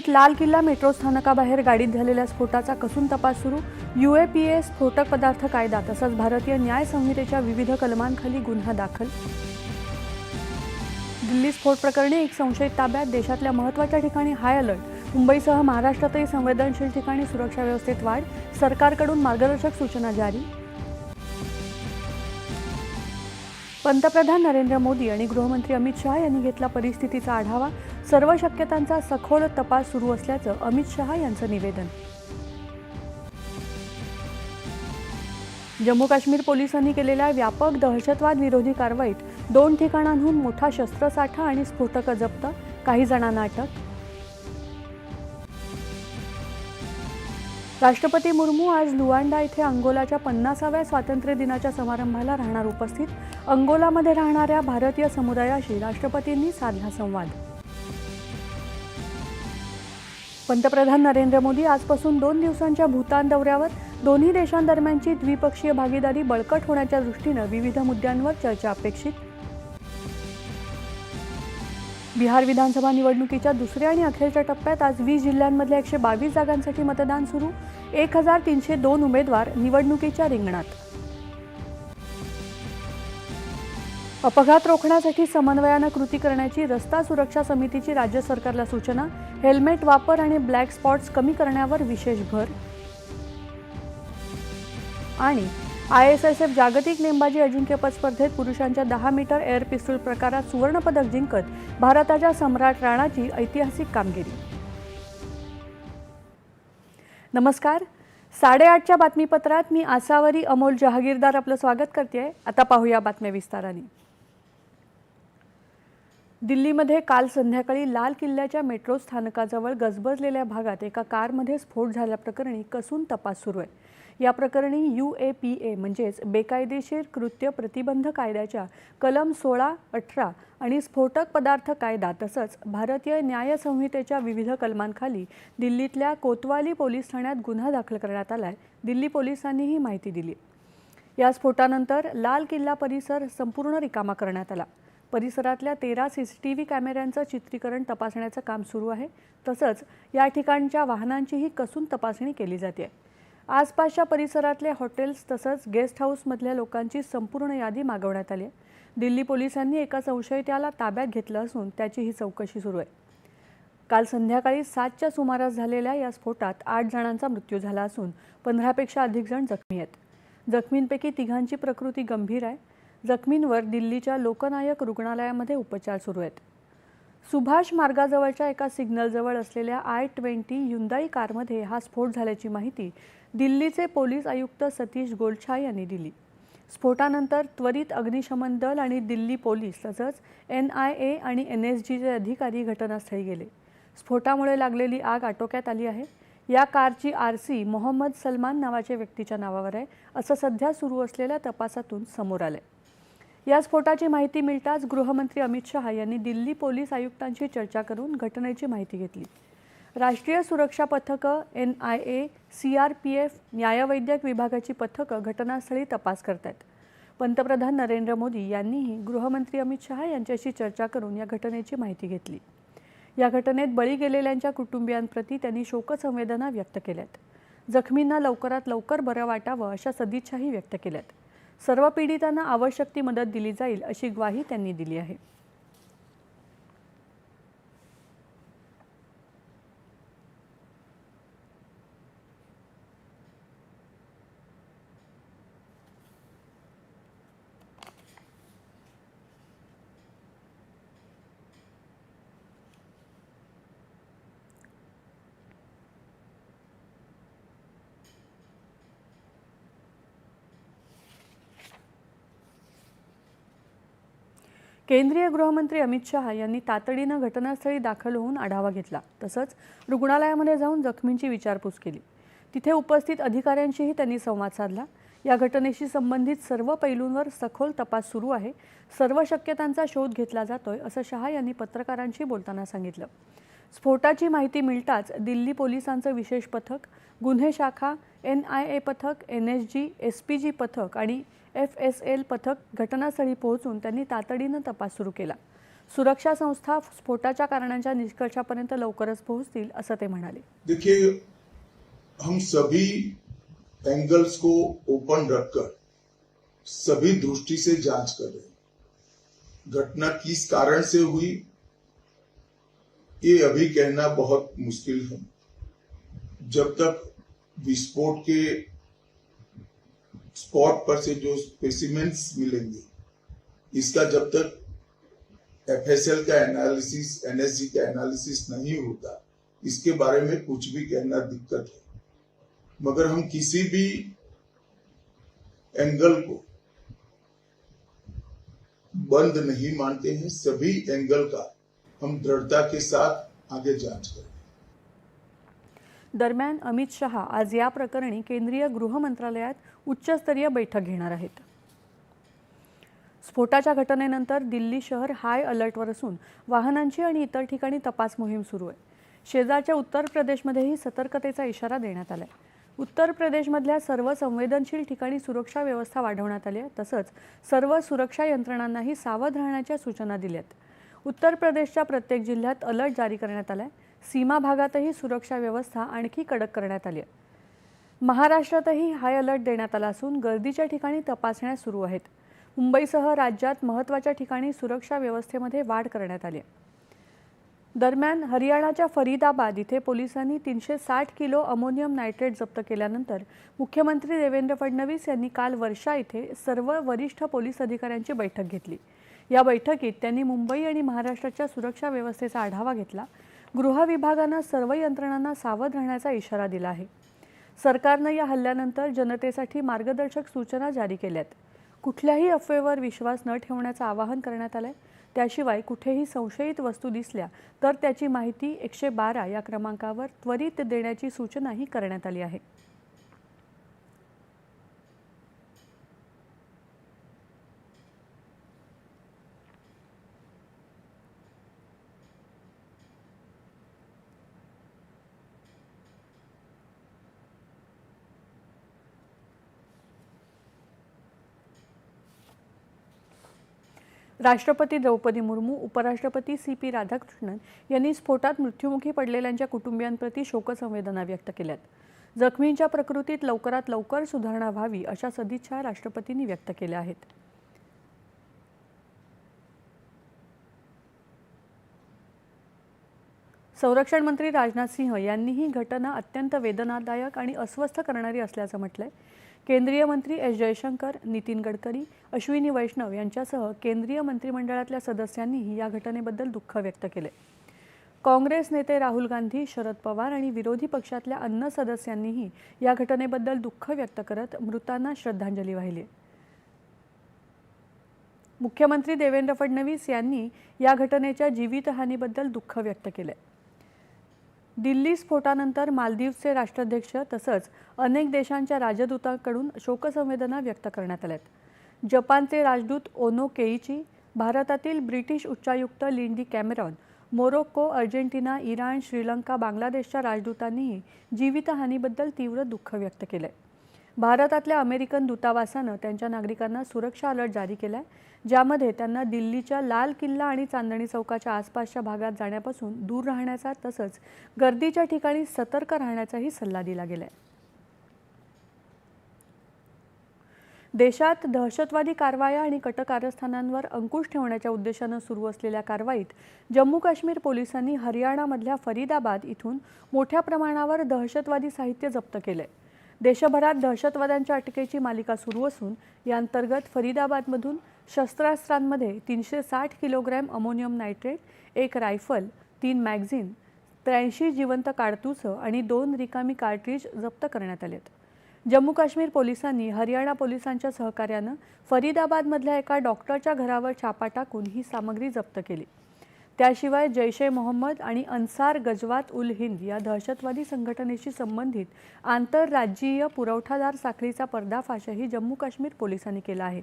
दिल्लीत लाल किल्ला मेट्रो स्थानकाबाहेर गाडीत झालेल्या स्फोटाचा कसून तपास सुरू? युएपीए स्फोटक पदार्थ कायदा तसंच भारतीय न्याय संहितेच्या विविध कलमांखाली गुन्हा दाखल? दिल्ली स्फोट प्रकरणी एक संशयित ताब्यात देशातल्या महत्त्वाच्या ठिकाणी हाय अलर्ट मुंबईसह महाराष्ट्रातही संवेदनशील ठिकाणी सुरक्षा व्यवस्थेत वाढ. सरकारकडून मार्गदर्शक सूचना जारी. पंतप्रधान नरेंद्र मोदी आणि गृहमंत्री अमित शहा यांनी घेतला परिस्थितीचा आढावा. सर्व शक्यतांचा सखोल तपास सुरू असल्याचं अमित शहा यांचं निवेदन. जम्मू काश्मीर पोलिसांनी केलेल्या व्यापक दहशतवाद विरोधी कारवाईत दोन ठिकाणांहून मोठा शस्त्रसाठा आणि स्फोटकं जप्त काही जणांना अटक राष्ट्रपती मुर्मू आज लुआंडा इथे अंगोलाच्या पन्नासाव्या स्वातंत्र्य दिनाच्या समारंभाला राहणार उपस्थित. अंगोलामध्ये राहणाऱ्या भारतीय समुदायाशी राष्ट्रपतींनी साधला संवाद. पंतप्रधान नरेंद्र मोदी आजपासून दोन दिवसांच्या भूतान दौऱ्यावर. दोन्ही देशांदरम्यानची द्विपक्षीय भागीदारी बळकट होण्याच्या दृष्टीनं विविध मुद्द्यांवर चर्चा अपेक्षित. बिहार विधानसभा निवडणुकीच्या दुसऱ्या आणि अखेरच्या टप्प्यात आज वीस जिल्ह्यांमधल्या एकशे बावीस जागांसाठी मतदान सुरू. एक हजार तीनशे दोन उमेदवार निवडणुकीच्या रिंगणात. अपघात रोखण्यासाठी समन्वयानं कृती करण्याची रस्ता सुरक्षा समितीची राज्य सरकारला सूचना. हेल्मेट वापर आणि ब्लॅक स्पॉट्स कमी करण्यावर विशेष भर. आणि आय एस एस एफ जागतिक नेमबाजी अजिंक्यपद स्पर्धेत पुरुषांच्या दहा मीटर एअर पिस्तूल प्रकारात सुवर्णपदक जिंकत भारताच्या सम्राट राणाची ऐतिहासिक कामगिरी. नमस्कार. साडेआठच्या बातमीपत्रात मी आसावरी अमोल जहागीरदार आपलं स्वागत करते आता पाहूया बातम्या विस्ताराने. दिल्लीमध्ये काल संध्याकाळी लाल किल्ल्याच्या मेट्रो स्थानकाजवळ गजबजलेल्या भागात एका कारमध्ये स्फोट झाल्याप्रकरणी कसून तपास सुरू आहे. या प्रकरणी यू ए पी ए म्हणजेच बेकायदेशीर कृत्य प्रतिबंध कायद्याच्या कलम सोळा अठरा आणि स्फोटक पदार्थ कायदा तसंच भारतीय न्यायसंहितेच्या विविध कलमांखाली दिल्लीतल्या कोतवाली पोलीस ठाण्यात गुन्हा दाखल करण्यात आलाय. दिल्ली पोलिसांनी ही माहिती दिली. या स्फोटानंतर लाल किल्ला परिसर संपूर्ण रिकामा करण्यात आला. परिसरातल्या तेरा सी सी टी व्ही कॅमेऱ्यांचं चित्रीकरण तपासण्याचं काम सुरू आहे. तसंच या ठिकाणच्या वाहनांचीही कसून तपासणी केली जाते आसपासच्या परिसरातले हॉटेल्स तसंच गेस्ट हाऊसमधल्या लोकांची संपूर्ण यादी मागवण्यात आली आहे. दिल्ली पोलिसांनी एका संशयिताला ताब्यात घेतलं असून त्याची ही चौकशी सुरू आहे. काल संध्याकाळी सातच्या सुमारास झालेल्या या स्फोटात आठ जणांचा मृत्यू झाला असून पंधरापेक्षा अधिक जण जखमी आहेत. जखमींपैकी तिघांची प्रकृती गंभीर आहे. जखमींवर दिल्लीच्या लोकनायक रुग्णालयामध्ये उपचार सुरू आहेत. सुभाष मार्गाजवळच्या एका सिग्नलजवळ असलेल्या आय ट्वेंटी युंदाई कारमध्ये हा स्फोट झाल्याची माहिती दिल्लीचे पोलीस आयुक्त सतीश गोलछा यांनी दिली. स्फोटानंतर त्वरित अग्निशमन दल आणि दिल्ली पोलीस तसंच एन आय ए आणि एन एस जीचे अधिकारी घटनास्थळी गेले. स्फोटामुळे लागलेली आग आटोक्यात आली आहे. या कारची आर सी मोहम्मद सलमान नावाच्या व्यक्तीच्या नावावर आहे असं सध्या सुरू असलेल्या तपासातून समोर आलंय. या स्फोटाची माहिती मिळताच गृहमंत्री अमित शहा यांनी दिल्ली पोलीस आयुक्तांशी चर्चा करून घटनेची माहिती घेतली. राष्ट्रीय सुरक्षा पथकं N I A C R P F न्यायवैद्यक विभागाची पथकं घटनास्थळी तपास करत आहेत पंतप्रधान नरेंद्र मोदी यांनीही गृहमंत्री अमित शहा यांच्याशी चर्चा करून या घटनेची माहिती घेतली. या घटनेत बळी गेलेल्यांच्या कुटुंबियांप्रती त्यांनी शोकसंवेदना व्यक्त केल्यात. जखमींना लवकरात लवकर बरं वाटावं अशा सदिच्छाही व्यक्त केल्यात. सर्व पीडितांना आवश्यक ती मदत दिली जाईल अशी ग्वाही त्यांनी दिली आहे. केंद्रीय गृहमंत्री अमित शहा यांनी तातडीनं घटनास्थळी दाखल होऊन आढावा घेतला. तसंच रुग्णालयामध्ये जाऊन जखमींची विचारपूस केली. तिथे उपस्थित अधिकाऱ्यांशीही त्यांनी संवाद साधला. या घटनेशी संबंधित सर्व पैलूंवर सखोल तपास सुरू आहे. सर्व शक्यतांचा शोध घेतला जातोय असं शहा यांनी पत्रकारांशी बोलताना सांगितलं. स्फोटाची माहिती मिळताच दिल्ली पोलिसांचं विशेष पथक गुन्हे शाखा एन आय ए पथक N S G S P G पथक आणि एफ एस एल पथक घटनास्थळी पोहोचून त्यांनी तातडीनं तपास सुरू केला. सुरक्षा संस्था स्फोटाच्या कारणांच्या निष्कर्षापर्यंत लवकरच पोहोचतील असं ते म्हणाले. देखिए हम सभी एंगल्स को ओपन रखकर सभी दृष्टि से जांच कर रहे हैं। घटना किस कारण से हुई ये अभी कहना बहुत मुश्किल है। जब तक विस्फोट के स्पॉट पर से जो स्पेसिमेंट्स मिलेंगे इसका जब तक एफएसएल का एनालिसिस एनएसजी का एनालिसिस नहीं होता इसके बारे में कुछ भी कहना दिक्कत है। मगर हम किसी भी एंगल को बंद नहीं मानते हैं सभी एंगल का हम दृढ़ता के साथ आगे जांच करें। दरम्यान अमित शहा आज या प्रकरणी केंद्रीय गृह मंत्रालयात उच्चस्तरीय बैठक घेणार आहेत. स्फोटाच्या घटनेनंतर दिल्ली शहर हाय अलर्टवर असून वाहनांची आणि इतर ठिकाणी तपास मोहीम सुरू आहे. शेजारच्या उत्तर प्रदेशमध्येही सतर्कतेचा इशारा देण्यात आलाय. उत्तर प्रदेशमधल्या सर्व संवेदनशील ठिकाणी सुरक्षा व्यवस्था वाढवण्यात आली आहे. तसंच सर्व सुरक्षा यंत्रणांनाही सावध राहण्याच्या सूचना दिल्यात. उत्तर प्रदेशच्या प्रत्येक जिल्ह्यात अलर्ट जारी करण्यात आलाय. सीमा भागातही सुरक्षा व्यवस्था आणखी कडक करण्यात आली आहे. महाराष्ट्रातही हाय अलर्ट देण्यात आला असून गर्दीच्या ठिकाणी तपासण्या सुरू आहेत. मुंबईसह राज्यात महत्त्वाच्या ठिकाणी सुरक्षा व्यवस्थेमध्ये वाढ करण्यात आली. दरम्यान हरियाणाच्या फरीदाबाद इथे पोलिसांनी तीनशे साठ किलो अमोनियम नायट्रेट जप्त केल्यानंतर मुख्यमंत्री देवेंद्र फडणवीस यांनी काल वर्षा इथे सर्व वरिष्ठ पोलीस अधिकाऱ्यांची बैठक घेतली. या बैठकीत त्यांनी मुंबई आणि महाराष्ट्राच्या सुरक्षा व्यवस्थेचा आढावा घेतला. गृह विभागानं सर्व यंत्रणांना सावध राहण्याचा इशारा दिला आहे. सरकारनं या हल्ल्यानंतर जनतेसाठी मार्गदर्शक सूचना जारी केल्यात. कुठल्याही अफवेवर विश्वास न ठेवण्याचं आवाहन करण्यात आलंय. त्याशिवाय कुठेही संशयित वस्तू दिसल्या तर त्याची माहिती एकशे बारा या क्रमांकावर त्वरित देण्याची सूचनाही करण्यात आली आहे. राष्ट्रपती द्रौपदी मुर्मू उपराष्ट्रपती सी पी राधाकृष्णन यांनी स्फोटात मृत्युमुखी पडलेल्यांच्या कुटुंबियांप्रती शोकसंवेदना व्यक्त केल्यात. जखमींच्या प्रकृतीत लवकरात लवकर सुधारणा व्हावी अशा सदिच्छा राष्ट्रपतींनी व्यक्त केल्या आहेत. संरक्षण मंत्री राजनाथ सिंह यांनी ही घटना अत्यंत वेदनादायक आणि अस्वस्थ करणारी असल्याचं म्हटलंय. केंद्रीय मंत्री एस जयशंकर नितीन गडकरी अश्विनी वैष्णव यांच्यासह केंद्रीय मंत्रिमंडळातल्या सदस्यांनीही या घटनेबद्दल दुःख व्यक्त केले. काँग्रेस नेते राहुल गांधी शरद पवार आणि विरोधी पक्षातल्या अन्य सदस्यांनीही या घटनेबद्दल दुःख व्यक्त करत मृतांना श्रद्धांजली वाहिली. मुख्यमंत्री देवेंद्र फडणवीस यांनी या घटनेच्या जीवितहानीबद्दल दुःख व्यक्त केले. दिल्ली स्फोटानंतर मालदीवचे राष्ट्राध्यक्ष तसंच अनेक देशांच्या राजदूतांकडून शोकसंवेदना व्यक्त करण्यात आल्यात. जपानचे राजदूत ओनो केईची भारतातील ब्रिटिश उच्चायुक्त Lindy Cameron Morocco Argentina Iran Sri Lanka बांगलादेशच्या राजदूतांनीही जीवितहानीबद्दल तीव्र दुःख व्यक्त केलंय. भारतातल्या अमेरिकन दूतावासानं त्यांच्या नागरिकांना सुरक्षा अलर्ट जारी केलाय ज्यामध्ये त्यांना दिल्लीच्या लाल किल्ला आणि चांदणी चौकाच्या आसपासच्या भागात जाण्यापासून दूर राहण्याचा तसंच गर्दीच्या ठिकाणी सतर्क राहण्याचाही सल्ला दिला गेलाय. देशात दहशतवादी कारवाया आणि कट कारस्थानांवर अंकुश ठेवण्याच्या उद्देशानं सुरू असलेल्या कारवाईत जम्मू काश्मीर पोलिसांनी हरियाणामधल्या फरीदाबाद इथून मोठ्या प्रमाणावर दहशतवादी साहित्य जप्त केलंय. देशभरात दहशतवाद्यांच्या अटकेची मालिका सुरू असून या अंतर्गत फरीदाबादमधून शस्त्रास्त्रांमध्ये तीनशे साठ किलोग्रॅम अमोनियम नायट्रेट एक रायफल तीन मॅगझिन त्र्याऐंशी जिवंत काडतुसं आणि दोन रिकामी कार्ट्रीज जप्त करण्यात आलेत. जम्मू काश्मीर पोलिसांनी हरियाणा पोलिसांच्या सहकार्यानं फरीदाबादमधल्या एका डॉक्टरच्या घरावर छापा टाकून ही सामग्री जप्त केली. त्याशिवाय जैश ए मोहम्मद आणि अन्सार गजवात उल हिंद या दहशतवादी संघटनेशी संबंधित आंतरराज्यीय पुरवठादार साखळीचा पर्दाफाशही जम्मू काश्मीर पोलिसांनी केला आहे.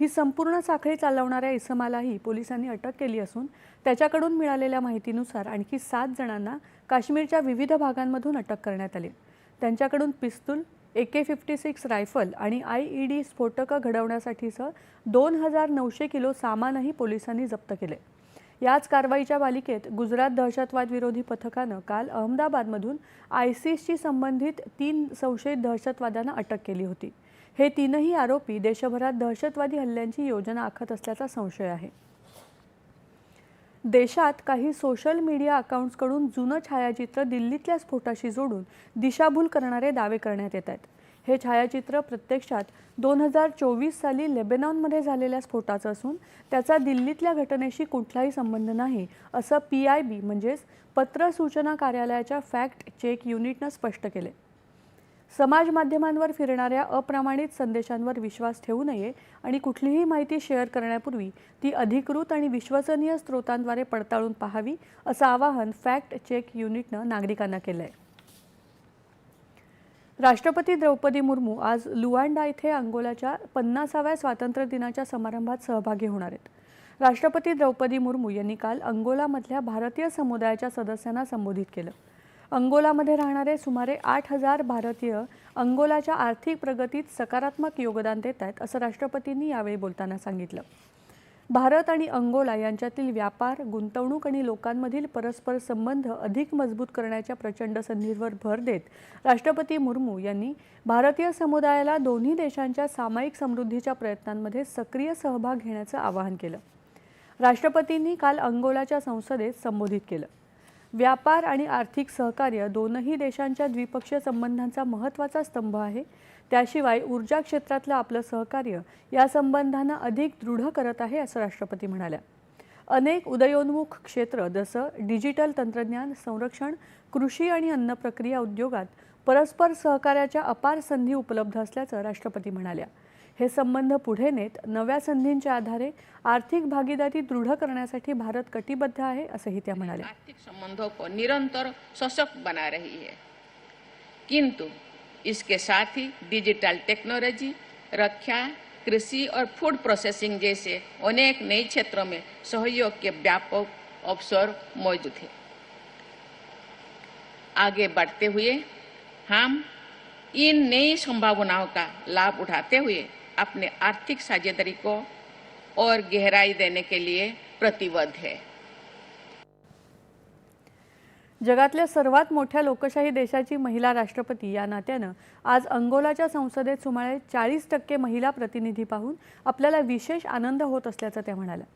ही संपूर्ण साखळी चालवणाऱ्या इसमालाही पोलिसांनी अटक केली असून त्याच्याकडून मिळालेल्या माहितीनुसार आणखी सात जणांना काश्मीरच्या विविध भागांमधून अटक करण्यात आली. त्यांच्याकडून पिस्तूल A K fifty six rifle आणि आय ई डी स्फोटकं घडवण्यासाठीचं दोन हजार नऊशे किलो सामानही पोलिसांनी जप्त केले. याच कारवाईच्या मालिकेत गुजरात दहशतवाद विरोधी पथकानं काल अहमदाबादमधून आयसीसशी संबंधित तीन संशयित दहशतवाद्यांना अटक केली होती. हे तीनही आरोपी देशभरात दहशतवादी हल्ल्यांची योजना आखत असल्याचा संशय आहे. देशात काही सोशल मीडिया अकाउंट्सकडून जुनं छायाचित्र दिल्लीतल्या स्फोटाशी जोडून दिशाभूल करणारे दावे करण्यात येत आहेत. हे छायाचित्र प्रत्यक्षात दोन हजार चोवीस साली लेबेनॉनमध्ये झालेल्या स्फोटाचं असून त्याचा दिल्लीतल्या घटनेशी कुठलाही संबंध नाही असं पी आय बी म्हणजेच पत्र सूचना कार्यालयाच्या फॅक्ट चेक युनिटनं स्पष्ट केले समाज माध्यमांवर फिरणाऱ्या अप्रमाणित संदेशांवर विश्वास ठेवू नये आणि कुठलीही माहिती शेअर करण्यापूर्वी ती अधिकृत आणि विश्वसनीय स्रोतांद्वारे पडताळून पाहावी असं आवाहन फॅक्ट चेक युनिटनं नागरिकांना केलं आहे राष्ट्रपती द्रौपदी मुर्मू आज लुआंडा इथे अंगोलाच्या पन्नासाव्या स्वातंत्र्य दिनाच्या समारंभात सहभागी होणार आहेत. राष्ट्रपती द्रौपदी मुर्मू यांनी काल अंगोलामधल्या भारतीय समुदायाच्या सदस्यांना संबोधित केलं. अंगोलामध्ये राहणारे सुमारे आठ हजार भारतीय अंगोलाच्या आर्थिक प्रगतीत सकारात्मक योगदान देत आहेत असं राष्ट्रपतींनी यावेळी बोलताना सांगितलं. भारत आणि अंगोला यांच्यातील व्यापार गुंतवणूक आणि लोकांमधील परस्पर संबंध अधिक मजबूत करण्याच्या प्रचंड संधींवर भर देत राष्ट्रपती मुर्मू यांनी भारतीय समुदायाला दोन्ही देशांच्या सामायिक समृद्धीच्या प्रयत्नांमध्ये सक्रिय सहभाग घेण्याचं आवाहन केलं. राष्ट्रपतींनी काल अंगोलाच्या संसदेत संबोधित केलं. व्यापार आणि आर्थिक सहकार्य दोनही देशांच्या द्विपक्षीय संबंधांचा महत्त्वाचा स्तंभ आहे. त्याशिवाय ऊर्जा क्षेत्रातलं आपलं सहकार्य या संबंधांना अधिक दृढ करत आहे असं राष्ट्रपती म्हणाल्या. अनेक उदयोन्मुख क्षेत्र जसं डिजिटल तंत्रज्ञान संरक्षण कृषी आणि अन्न प्रक्रिया उद्योगात परस्पर सहकार्याच्या अपार संधी उपलब्ध असल्याचं राष्ट्रपती म्हणाल्या. हे संबंध पुढे नेत नव्या संधींच्या आधारे आर्थिक भागीदारी दृढ करण्यासाठी भारत कटिबद्ध आहे असंही त्या म्हणाल्या. आर्थिक संबंधों को निरंतर सशक्त बना रही है. किंतु इसके साथ ही डिजिटल टेक्नोलॉजी, रक्षा, कृषि और फ़ूड प्रोसेसिंग जैसे अनेक नए क्षेत्रों में सहयोग के व्यापक अवसर मौजूद है। आगे बढ़ते हुए हम इन नई संभावनाओं का लाभ उठाते हुए अपने आर्थिक साझेदारी को और गहराई देने के लिए प्रतिबद्ध है। जगातल्या सर्वात मोठ्या लोकशाही देशाची महिला राष्ट्रपती या नात्यानं आज अंगोलाच्या संसदेत सुमारे चाळीस टक्के महिला प्रतिनिधी पाहून आपल्याला विशेष आनंद होत असल्याचं त्या म्हणाल्या.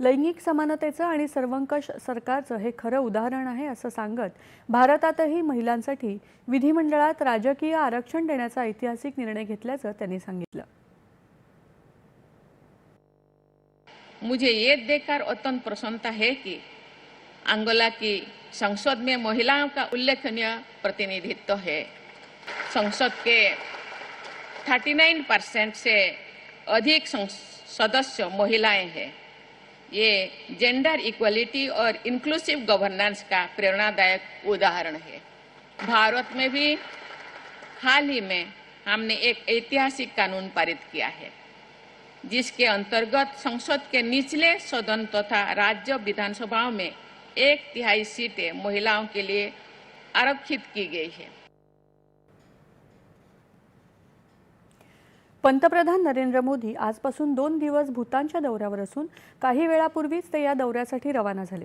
लैंगिक समानतेचं आणि सर्वंकष सरकारचं हे खरं उदाहरण आहे असं सांगत भारतातही महिलांसाठी विधिमंडळात राजकीय आरक्षण देण्याचा ऐतिहासिक निर्णय घेतल्याचं त्यांनी सांगितलं. मुझे ये देखकर अत्यंत प्रसन्नता है कि अंगोला की संसद में महिलाओं का उल्लेखनीय प्रतिनिधित्व है। संसद के 39 परसेंट से अधिक सदस्य महिलाएँ हैं। ये जेंडर इक्वलिटी और इंक्लूसिव गवर्नेंस का प्रेरणादायक उदाहरण है। भारत में भी हाल ही में हमने एक ऐतिहासिक कानून पारित किया है, जिसके अंतर्गत संसद के निचले सदन तथा राज्य विधानसभाओं में एक तिहाई सीटें महिलाओं के लिए आरक्षित की गई है। पंतप्रधान नरेंद्र मोदी आजपासून दोन दिवस भूतानच्या दौऱ्यावर असून काही वेळापूर्वीच ते या दौऱ्यासाठी रवाना झाले.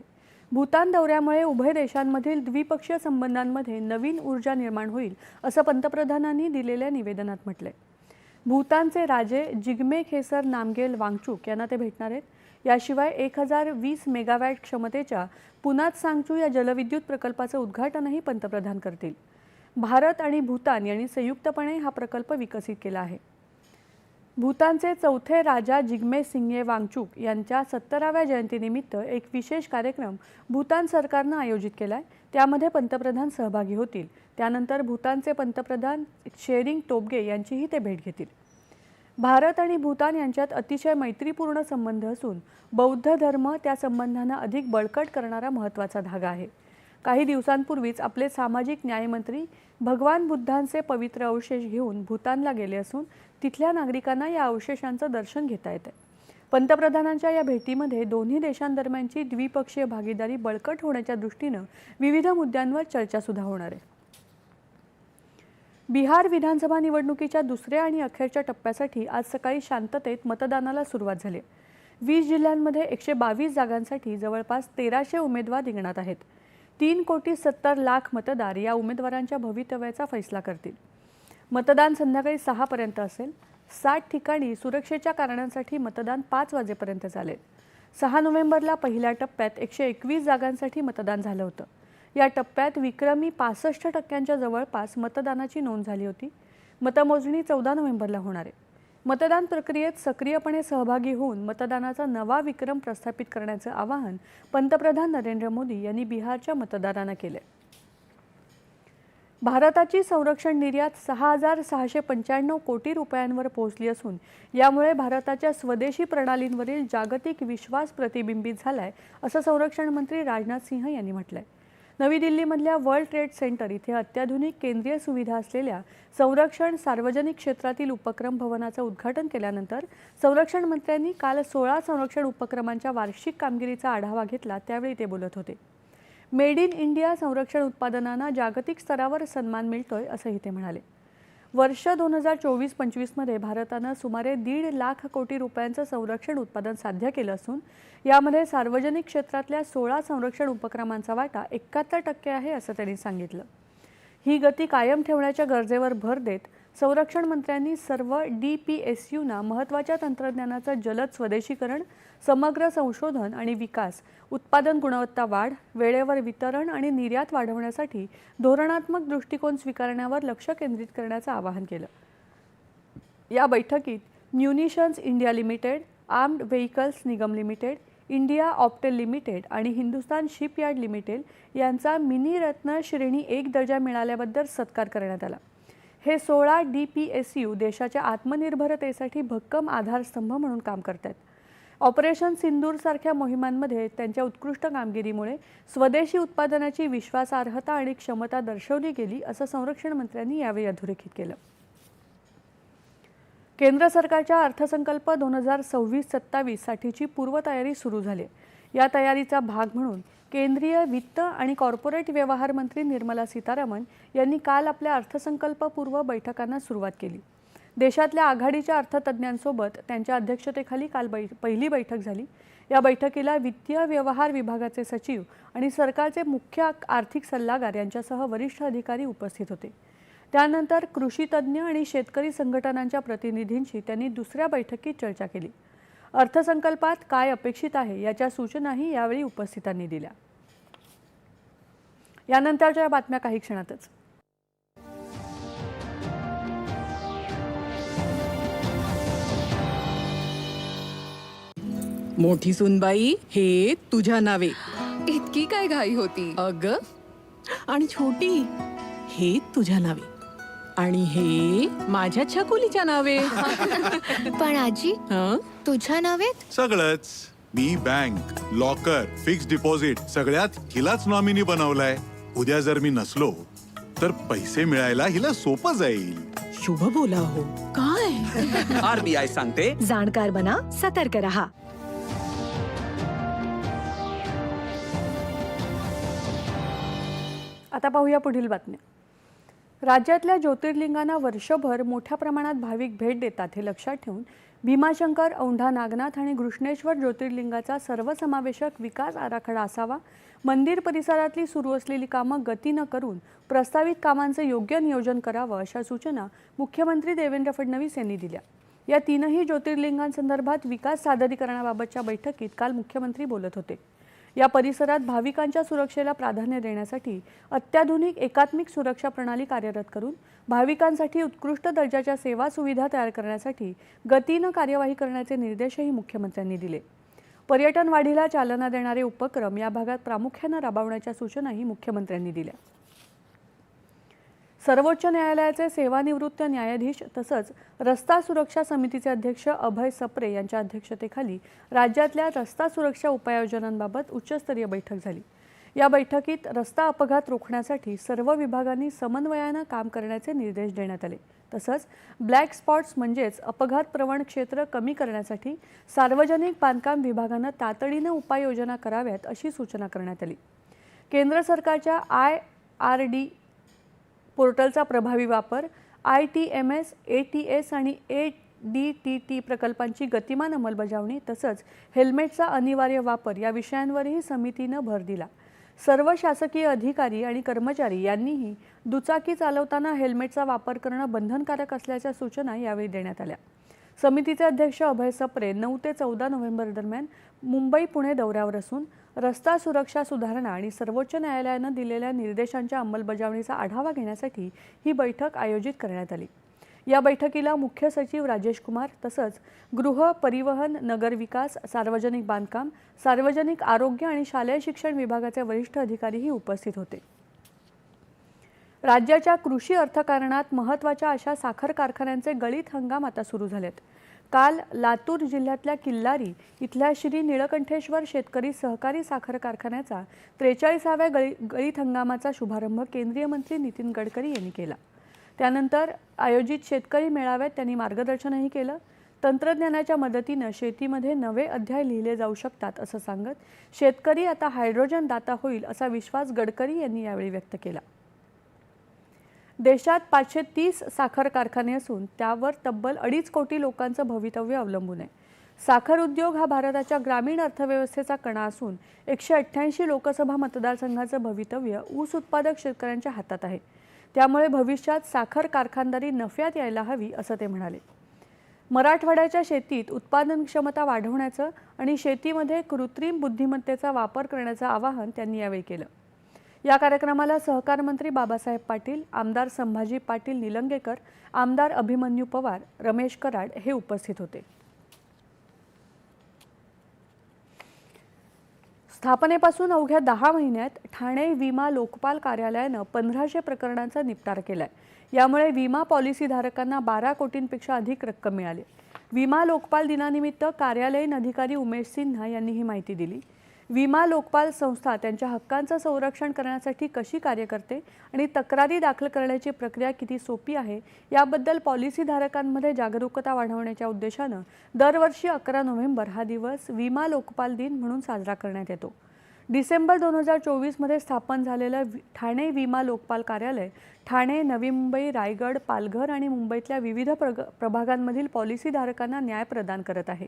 भूतान दौऱ्यामुळे उभय देशांमधील द्विपक्षीय संबंधांमध्ये नवीन ऊर्जा निर्माण होईल असं पंतप्रधानांनी दिलेल्या निवेदनात म्हटलंय. भूतानचे राजे जिग्मे खेसर नामगेल वांगचूक यांना ते भेटणार आहेत. याशिवाय एक हजार वीस मेगावॅट क्षमतेच्या पुनात सांगचू या जलविद्युत प्रकल्पाचं उद्घाटनही पंतप्रधान करतील. भारत आणि भूतान यांनी संयुक्तपणे हा प्रकल्प विकसित केला आहे. भूतानचे चौथे राजा जिग्मे सिंगे वांगचूक यांच्या सत्तराव्या जयंतीनिमित्त एक विशेष कार्यक्रम भूतान सरकारनं आयोजित केला आहे त्यामध्ये पंतप्रधान सहभागी होतील. त्यानंतर भूतानचे पंतप्रधान शेरिंग टोबगे यांचीही ते भेट घेतील. भारत आणि भूतान यांच्यात अतिशय मैत्रीपूर्ण संबंध असून बौद्ध धर्म त्या संबंधांना अधिक बळकट करणारा महत्त्वाचा धागा आहे. काही दिवसांपूर्वीच आपले सामाजिक न्यायमंत्री भगवान बुद्धांचे पवित्र अवशेष घेऊन भूतानला गेले असून तिथल्या नागरिकांना या अवशेषांचं दर्शन घेता येते. पंतप्रधानांच्या या भेटीमध्ये दोन्ही देशांदरम्यानची द्विपक्षीय भागीदारी बळकट होण्याच्या दृष्टीनं विविध मुद्द्यांवर चर्चासुद्धा होणार आहे. बिहार विधानसभा निवडणुकीच्या दुसऱ्या आणि अखेरच्या टप्प्यासाठी आज सकाळी शांततेत मतदानाला सुरुवात झाली. वीस जिल्ह्यांमध्ये एकशे बावीस जागांसाठी जवळपास तेराशे उमेदवार रिंगणात आहेत. तीन कोटी सत्तर लाख मतदार या उमेदवारांच्या भवितव्याचा फैसला करतील. मतदान संध्याकाळी सहापर्यंत असेल. साठ ठिकाणी सुरक्षेच्या कारणांसाठी मतदान पाच वाजेपर्यंत चालेल. सहा नोव्हेंबरला पहिल्या टप्प्यात एकशे एकवीस जागांसाठी मतदान झालं होतं. या टप्प्यात विक्रमी पासष्ट टक्क्यांच्या जवळपास मतदानाची नोंद झाली होती. मतमोजणी चौदा नोव्हेंबरला होणार आहे. मतदान प्रक्रियेत सक्रियपणे सहभागी होऊन मतदानाचा नवा विक्रम प्रस्थापित करण्याचं आवाहन पंतप्रधान नरेंद्र मोदी यांनी बिहारच्या मतदारांना केलं भारताची संरक्षण निर्यात सहा हजार सहाशे पंच्याण्णव कोटी रुपयांवर पोहोचली असून यामुळे भारताच्या स्वदेशी प्रणालींवरील जागतिक विश्वास प्रतिबिंबित झालाय असं संरक्षण मंत्री राजनाथ सिंह यांनी म्हटलंय. नवी दिल्लीमधल्या वर्ल्ड ट्रेड सेंटर इथे अत्याधुनिक केंद्रीय सुविधा असलेल्या संरक्षण सार्वजनिक क्षेत्रातील उपक्रम भवनाचं उद्घाटन केल्यानंतर संरक्षण मंत्र्यांनी काल सोळा संरक्षण उपक्रमांच्या वार्षिक कामगिरीचा आढावा घेतला त्यावेळी ते बोलत होते. मेड इन इंडिया संरक्षण उत्पादनांना जागतिक स्तरावर सन्मान मिळतोय असंही ते म्हणाले. वर्ष दोन हजार चोवीस पंचवीसमध्ये भारतानं सुमारे दीड लाख कोटी रुपयांचं संरक्षण उत्पादन साध्य केलं असून यामध्ये सार्वजनिक क्षेत्रातल्या सोळा संरक्षण उपक्रमांचा वाटा एकाहत्तर टक्के आहे असं त्यांनी सांगितलं. ही गती कायम ठेवण्याच्या गरजेवर भर देत संरक्षण मंत्र्यांनी सर्व डी पी एस यूना महत्त्वाच्या तंत्रज्ञानाचं जलद स्वदेशीकरण समग्र संशोधन आणि विकास उत्पादन गुणवत्ता वाढ वेळेवर वितरण आणि निर्यात वाढवण्यासाठी धोरणात्मक दृष्टिकोन स्वीकारण्यावर लक्ष केंद्रित करण्याचं आवाहन केलं. या बैठकीत munitions India limited armed vehicles निगम लिमिटेड इंडिया ऑप्टेल लिमिटेड आणि हिंदुस्तान शिपयार्ड लिमिटेड यांचा मिनी रत्न श्रेणी एक दर्जा मिळाल्याबद्दल सत्कार करण्यात आला. हे सोळा डी पी एस यू देशाच्या आत्मनिर्भरतेसाठी भक्कम आधारस्तंभ म्हणून काम करत आहेत ऑपरेशन सिंदूरसारख्या मोहिमांमध्ये त्यांच्या उत्कृष्ट कामगिरीमुळे स्वदेशी उत्पादनाची विश्वासार्हता आणि क्षमता दर्शवली गेली असं संरक्षण मंत्र्यांनी यावेळी अधोरेखित केलं. केंद्र सरकारच्या अर्थसंकल्प दोन हजार सव्वीस सत्तावीससाठीची पूर्वतयारी सुरू झाली. या तयारीचा भाग म्हणून केंद्रीय वित्त आणि कॉर्पोरेट व्यवहार मंत्री निर्मला सीतारामन यांनी काल आपल्या अर्थसंकल्पपूर्व बैठकांना सुरुवात केली. देशातल्या आघाडीच्या अर्थतज्ज्ञांसोबत त्यांच्या अध्यक्षतेखाली काल बै पहिली बैठक झाली. या बैठकीला वित्तीय व्यवहार विभागाचे सचिव आणि सरकारचे मुख्य आर्थिक सल्लागार यांच्यासह वरिष्ठ अधिकारी उपस्थित होते. त्यानंतर कृषीतज्ज्ञ आणि शेतकरी संघटनांच्या प्रतिनिधींशी त्यांनी दुसऱ्या बैठकीत चर्चा केली. अर्थसंकल्पात काय अपेक्षित आहे याच्या सूचनाही यावेळी उपस्थितांनी दिल्या. यानंतरच्या बातम्या काही क्षणातच. मोठी सुनबाई हे तुझ्या नावे. इतकी काय घाई होती? अग आणि छोटी हे तुझ्या नावे. आणि हे माझ्या छकुलीच्या नावे. पण आजी हं? तुझ्या नावेत? सगळंच. मी बँक लॉकर फिक्स डिपॉझिट सगळ्यात हिलाच नॉमिनी बनवलाय. उद्या जर मी नसलो तर पैसे मिळायला हिला सोपं जाईल. शुभ बोला हो. काय? आरबीआय सांगते. जाणकार बना सतर्क रहा. आता पाहूया पुढील बातम्या. राज्यातल्या ज्योतिर्लिंगांना वर्षभर मोठ्या प्रमाणात भाविक भेट देतात हे लक्षात ठेवून भीमाशंकर औंढा नागनाथ आणि घृष्णेश्वर ज्योतिर्लिंगाचा सर्वसमावेशक विकास आराखडा असावा. मंदिर परिसरातली सुरू असलेली कामं गतीनं करून प्रस्तावित कामांचं योग्य नियोजन करावं अशा सूचना मुख्यमंत्री देवेंद्र फडणवीस यांनी दिल्या. या तीनही ज्योतिर्लिंगांसंदर्भात विकास सादरीकरणाबाबतच्या बैठकीत काल मुख्यमंत्री बोलत होते. या परिसरात भाविकांच्या सुरक्षेला प्राधान्य देण्यासाठी अत्याधुनिक एकात्मिक सुरक्षा प्रणाली कार्यरत करून भाविकांसाठी उत्कृष्ट दर्जाच्या सेवा सुविधा तयार करण्यासाठी गतीनं कार्यवाही करण्याचे निर्देशही मुख्यमंत्र्यांनी दिले. पर्यटन वाढीला चालना देणारे उपक्रम या भागात प्रामुख्यानं राबवण्याच्या सूचनाही मुख्यमंत्र्यांनी दिल्या. सर्वोच्च न्यायालयाचे सेवानिवृत्त न्यायाधीश तसंच रस्ता सुरक्षा समितीचे अध्यक्ष अभय सप्रे यांच्या अध्यक्षतेखाली राज्यातल्या रस्ता सुरक्षा उपाययोजनांबाबत उच्चस्तरीय बैठक झाली. या बैठकीत रस्ता अपघात रोखण्यासाठी सर्व विभागांनी समन्वयानं काम करण्याचे निर्देश देण्यात आले. तसंच ब्लॅक स्पॉट्स म्हणजेच अपघात प्रवण क्षेत्र कमी करण्यासाठी सार्वजनिक बांधकाम विभागानं तातडीनं उपाययोजना कराव्यात अशी सूचना करण्यात आली. केंद्र सरकारच्या आय आर डी पोर्टलचा प्रभावी वापर I T M S A T S आणि ए डी टी टी प्रकल्पांची गतिमान अंमलबजावणी तसंच हेल्मेटचा अनिवार्य वापर या विषयांवरही समितीनं भर दिला. सर्व शासकीय अधिकारी आणि कर्मचारी यांनीही दुचाकी चालवताना हेल्मेटचा वापर करणं बंधनकारक असल्याच्या सूचना यावेळी देण्यात आल्या. समितीचे अध्यक्ष अभय सप्रे नऊ ते चौदा नोव्हेंबर दरम्यान मुंबई पुणे दौऱ्यावर असून रस्ता सुरक्षा सुधारणा आणि सर्वोच्च न्यायालयानं दिलेल्या निर्देशांच्या अंमलबजावणीचा आढावा घेण्यासाठी ही बैठक आयोजित करण्यात आली. या बैठकीला मुख्य सचिव राजेश कुमार तसंच गृह परिवहन नगरविकास सार्वजनिक बांधकाम सार्वजनिक आरोग्य आणि शालेय शिक्षण विभागाचे वरिष्ठ अधिकारीही उपस्थित होते. राज्याच्या कृषी अर्थकारणात महत्त्वाच्या अशा साखर कारखान्यांचे गळीत हंगाम आता सुरू झालेत. काल लातूर जिल्ह्यातल्या किल्लारी इथल्या श्री निळकंठेश्वर शेतकरी सहकारी साखर कारखान्याचा त्रेचाळीसाव्या गळी गळीत हंगामाचा शुभारंभ केंद्रीय मंत्री नितीन गडकरी यांनी केला. त्यानंतर आयोजित शेतकरी मेळाव्यात त्यांनी मार्गदर्शनही केलं. तंत्रज्ञानाच्या मदतीनं शेतीमध्ये नवे अध्याय लिहिले जाऊ शकतात असं सांगत शेतकरी आता हायड्रोजन दाता होईल असा विश्वास गडकरी यांनी यावेळी व्यक्त केला. देशात पाचशे तीस साखर कारखाने असून त्यावर तब्बल अडीच कोटी लोकांचं भवितव्य अवलंबून आहे. साखर उद्योग हा भारताच्या ग्रामीण अर्थव्यवस्थेचा कणा असून एकशे अठ्ठ्याऐंशी लोकसभा मतदारसंघाचं भवितव्य ऊस उत्पादक शेतकऱ्यांच्या हातात आहे. त्यामुळे भविष्यात साखर कारखानदारी नफ्यात यायला हवी असं ते म्हणाले. मराठवाड्याच्या शेतीत उत्पादन क्षमता वाढवण्याचं आणि शेतीमध्ये कृत्रिम बुद्धिमत्तेचा वापर करण्याचं आवाहन त्यांनी यावेळी केलं. या कार्यक्रमाला सहकार मंत्री बाबासाहेब पाटील आमदार संभाजी पाटील निलंगेकर आमदार अभिमन्यू पवार रमेश कराड हे उपस्थित होते. स्थापनेपासून अवघ्या दहा महिन्यात ठाणे विमा लोकपाल कार्यालयानं पंधराशे प्रकरणांचा निपटारा केलाय. यामुळे विमा पॉलिसीधारकांना बारा कोटींपेक्षा अधिक रक्कम मिळाली. विमा लोकपाल दिनानिमित्त कार्यालयीन अधिकारी उमेश सिन्हा यांनी ही माहिती दिली. विमा लोकपाल संस्था त्यांच्या हक्कांचं संरक्षण करण्यासाठी कशी कार्य करते आणि तक्रारी दाखल करण्याची प्रक्रिया किती सोपी आहे याबद्दल पॉलिसीधारकांमध्ये जागरूकता वाढवण्याच्या उद्देशानं दरवर्षी अकरा नोव्हेंबर हा दिवस विमा लोकपाल दिन म्हणून साजरा करण्यात येतो. डिसेंबर दोन हजार चोवीसमध्ये स्थापन झालेलं वि- ठाणे विमा लोकपाल कार्यालय ठाणे नवी मुंबई रायगड पालघर आणि मुंबईतल्या विविध प्रग प्रभागांमधील पॉलिसीधारकांना न्याय प्रदान करत आहे.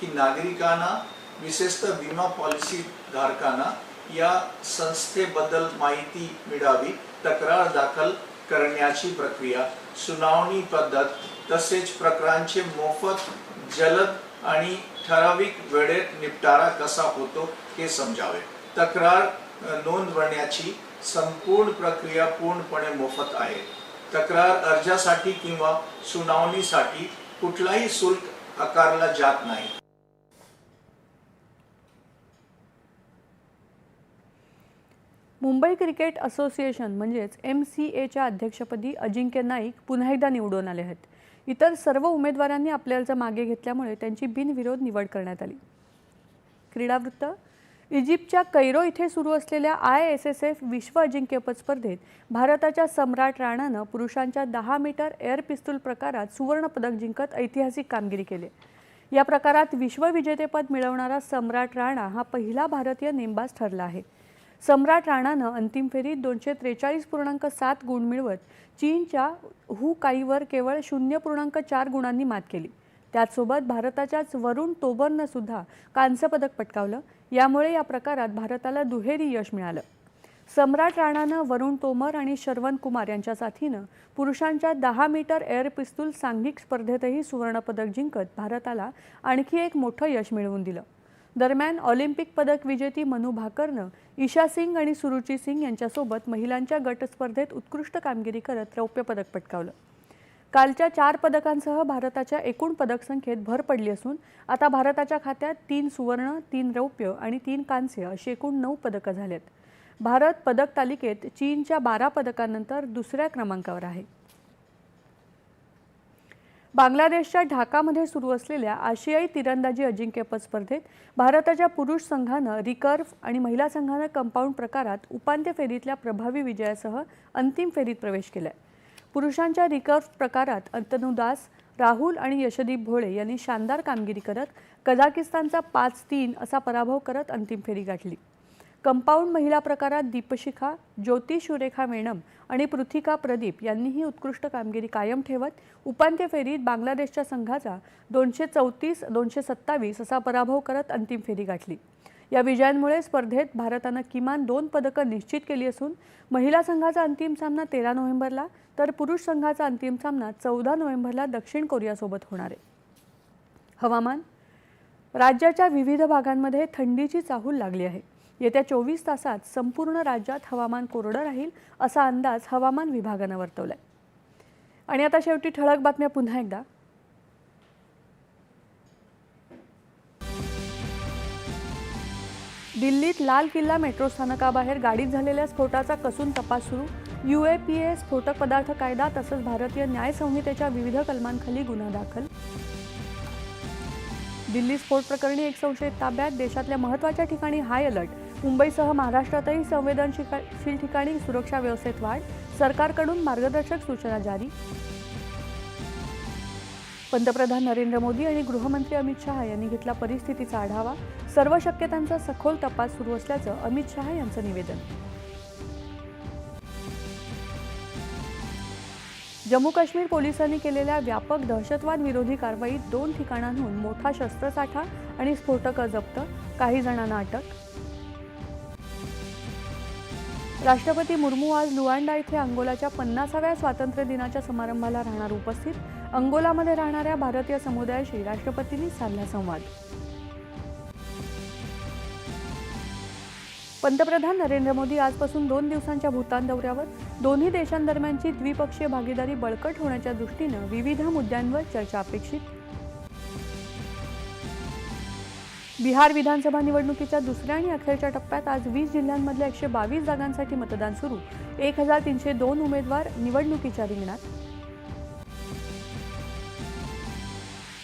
की नागरिकांना विशेषतः विमा पॉलिसी धारकांना या संस्थेबद्दल माहिती मिळावी तक्रार दाखल करण्याची प्रक्रिया सुनावणी पद्धत तसेच प्रकरणांचे मोफत जलद आणि ठराविक वेळेत निपटारा कसा होतो हे समजावे. तक्रार नोंदवण्याची संपूर्ण प्रक्रिया पूर्णपणे मोफत आहे. तक्रार अर्जासाठी किंवा सुनावणीसाठी कुठलाही शुल्क आकारला जात नाही. मुंबई क्रिकेट असोसिएशन म्हणजेच एम सी एच्या अध्यक्षपदी अजिंक्य नाईक पुन्हा एकदा निवडून आले आहेत. इतर सर्व उमेदवारांनी आपले अर्ज मागे घेतल्यामुळे त्यांची बिनविरोध निवड करण्यात आली. क्रीडावृत्त. इजिप्तच्या कैरो इथे सुरू असलेल्या आय एस एस एफ विश्व अजिंक्यपद स्पर्धेत भारताच्या सम्राट राणानं पुरुषांच्या दहा मीटर एअर पिस्तूल प्रकारात सुवर्णपदक जिंकत ऐतिहासिक कामगिरी केली. या प्रकारात विश्वविजेतेपद मिळवणारा सम्राट राणा हा पहिला भारतीय नेमबाज ठरला आहे. सम्राट राणानं अंतिम फेरीत दोनशे त्रेचाळीस पूर्णांक सात गुण मिळवत चीनच्या हु काईवर केवळ शून्य पूर्णांक चार गुणांनी मात केली. त्याचसोबत भारताच्याच वरुण तोबरनं सुद्धा कांस्य पदक पटकावलं. यामुळे या प्रकारात भारताला दुहेरी यश मिळालं. सम्राट राणानं वरुण तोमर आणि शरवण कुमार यांच्या साथीनं पुरुषांच्या दहा मीटर एअर पिस्तूल सांघिक स्पर्धेतही सुवर्णपदक जिंकत भारताला आणखी एक मोठं यश मिळवून दिलं. दरम्यान ऑलिम्पिक पदक विजेती मनु भाकरनं ईशा सिंग आणि सुरुची सिंग यांच्यासोबत महिलांच्या गट स्पर्धेत उत्कृष्ट कामगिरी करत रौप्य पदक पटकावलं. कालच्या चार पदकांसह भारताच्या एकूण पदक संख्येत भर पडली असून आता भारताच्या खात्यात तीन सुवर्ण तीन रौप्य आणि तीन कांस्य अशी एकूण नऊ पदकं झालेत. भारत पदक तालिकेत चीनच्या बारा पदकांनंतर दुसऱ्या क्रमांकावर आहे. बांगलादेशच्या ढाकामध्ये सुरू असलेल्या आशियाई तिरंदाजी अजिंक्यपद स्पर्धेत भारताच्या पुरुष संघानं रिकर्व्ह आणि महिला संघानं कंपाऊंड प्रकारात उपांत्य फेरीतल्या प्रभावी विजयासह अंतिम फेरीत प्रवेश केलाय. पुरुषांच्या रिकर्व्ह प्रकारात अंतनू दास राहुल आणि यशदीप भोळे यांनी शानदार कामगिरी करत कझाकिस्तानचा पाच तीन असा पराभव करत अंतिम फेरी गाठली. कंपाऊंड महिला प्रकारात दीपशिखा ज्योती सुरेखा मेणम आणि पृथिका प्रदीप यांनीही उत्कृष्ट कामगिरी कायम ठेवत उपांत्य फेरीत बांगलादेशच्या संघाचा दोनशे चौतीस दोनशे सत्तावीस असा पराभव करत अंतिम फेरी गाठली. या विजयांमुळे स्पर्धेत भारतानं किमान दोन पदकं निश्चित केली असून महिला संघाचा अंतिम सामना तेरा नोव्हेंबरला तर पुरुष संघाचा अंतिम सामना चौदा नोव्हेंबरला दक्षिण कोरियासोबत होणार आहे. हवामान? राज्याच्या विविध भागांमध्ये थंडीची चाहूल लागली आहे. येत्या चोवीस तासात संपूर्ण राज्यात हवामान कोरडं राहील असा अंदाज हवामान विभागानं वर्तवलाय. आणि आता शेवटी ठळक बातम्या पुन्हा एकदा. दिल्लीत लाल किल्ला मेट्रो स्थानकाबाहेर गाडीत झालेल्या स्फोटाचा कसून तपास सुरू. यू ए पी ए स्फोटक पदार्थ कायदा तसंच भारतीय न्याय संहितेच्या विविध कलमांखाली गुन्हा दाखल. दिल्ली स्फोट प्रकरणी एक संशयित ताब्यात देशातल्या महत्त्वाच्या ठिकाणी हाय अलर्ट. मुंबईसह महाराष्ट्रातही संवेदनशील ठिकाणी सुरक्षा व्यवस्थेत वाढ सरकारकडून मार्गदर्शक सूचना जारी. पंतप्रधान नरेंद्र मोदी आणि गृहमंत्री अमित शहा यांनी घेतला परिस्थितीचा आढावा. सर्व शक्यतांचा सखोल तपास सुरू असल्याचं अमित शहा यांचं निवेदन. जम्मू काश्मीर पोलिसांनी केलेल्या व्यापक दहशतवाद विरोधी कारवाईत दोन ठिकाणांहून मोठा शस्त्रसाठा आणि स्फोटकं जप्त काही जणांना अटक. राष्ट्रपती मुर्मू आज लुआंडा इथे अंगोलाच्या पन्नासाव्या स्वातंत्र्य दिनाच्या समारंभाला राहणार उपस्थित. अंगोलामध्ये राहणाऱ्या भारतीय समुदायाशी राष्ट्रपतींनी साधला संवाद. पंतप्रधान नरेंद्र मोदी आजपासून दोन दिवसांच्या भूतान दौऱ्यावर. दोन्ही देशांदरम्यानची द्विपक्षीय भागीदारी बळकट होण्याच्या दृष्टीनं विविध मुद्द्यांवर चर्चा अपेक्षित. बिहार विधानसभा निवडणुकीच्या दुसऱ्या आणि अखेरच्या टप्प्यात आज वीस जिल्ह्यांमधल्या एकशे बावीस जागांसाठी मतदान सुरू. एक हजार तीनशे दोन उमेदवार निवडणुकीच्या रिंगणात.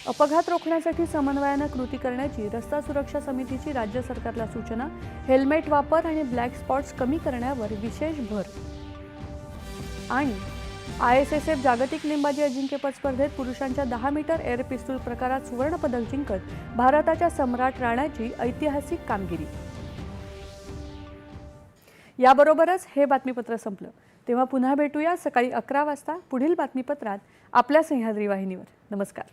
अपघात रोखण्यासाठी समन्वयानं कृती करण्याची रस्ता सुरक्षा समितीची राज्य सरकारला सूचना हेल्मेट वापर आणि ब्लॅक स्पॉट्स कमी करण्यावर विशेष भर. आणि आय एस एस एफ जागतिक नेमबाजी अजिंक्यपद स्पर्धेत पुरुषांच्या दहा मीटर एअर पिस्तूल प्रकारात सुवर्णपदक जिंकत भारताच्या सम्राट राणाची ऐतिहासिक कामगिरी. याबरोबरच हे बातमीपत्र संपलं. तेव्हा पुन्हा भेटूया सकाळी अकरा वाजता पुढील बातमीपत्रात आपल्या सह्याद्री वाहिनीवर. नमस्कार.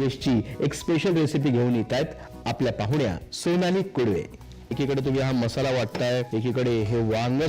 खानदेशची एक स्पेशल रेसिपी घेऊन येत आहेत आपल्या पाहुण्या सोनाली कुडवे. एकीकडे तुम्ही हा मसाला वाटताय एकीकडे हे वांग